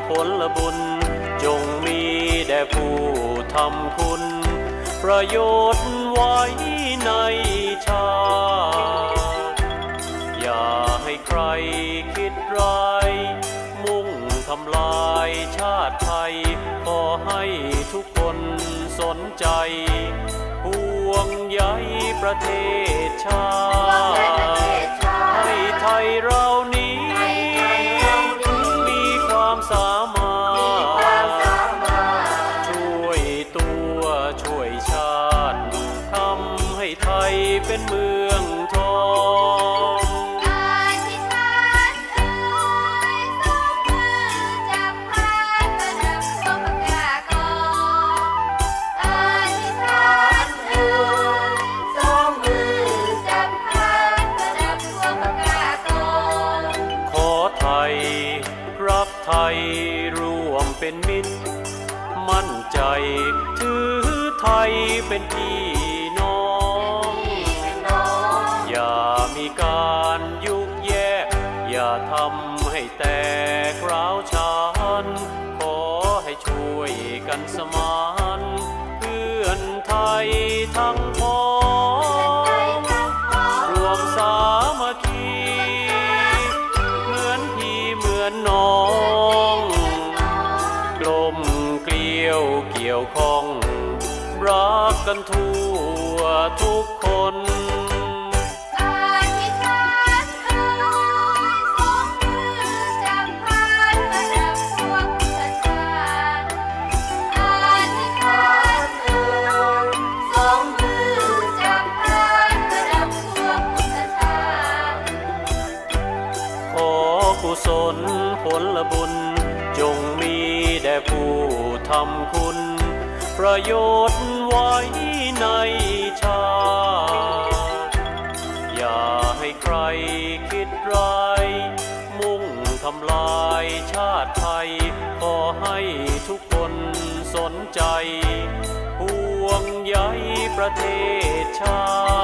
ลผลบุญ จงมีแด่ผู้ทำคุณ ประโยชน์ไว้ในชาติอย่าให้ใครคิดร้าย มุ่งทำลายชาติไทย ขอให้ทุกคนสนใจห่วงใยประเทศชาติให้ไทยเรานี้ งปากกากองขอไทยรักไทยรวมเป็นมิตร มั่นใจถือไทยเป็นพี่ ยทั้งพ้องรวมสามัคคี เหมือนพี่เหมือนน้อง กลมเกลียวเกี่ยวข้อง รักกันทั่วทุกคน ผู้ทำคุณ ประโยชน์ไว้ในชาติอย่าให้ใครคิดร้าย มุ่งทำลายชาติไทย ขอให้ทุกคนสนใจห่วงใยประเทศชาติ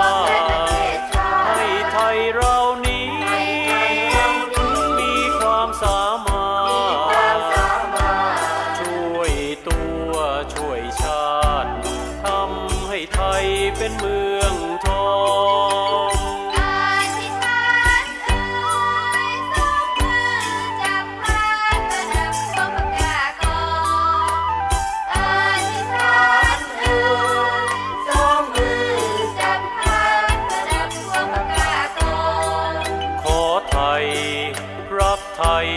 ไทย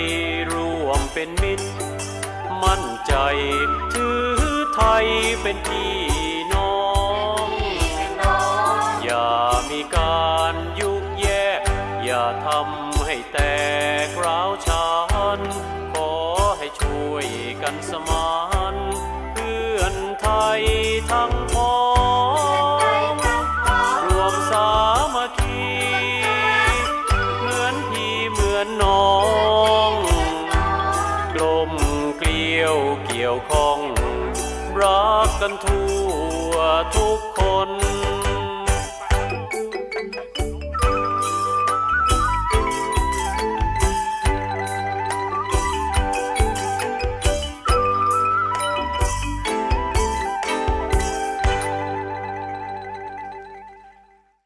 ร่วมเป็นมิตร มั่นใจถือไทยเป็นพี่น้อง อย่ามีการยุกแยก อย่าทำให้แตกร้าวชานขอให้ช่วยกันสมานเพื่อนไทยทั้งพ้องรวมสามัคคี เหมือนพี่เหมือนน้อง ทั่วทุกคน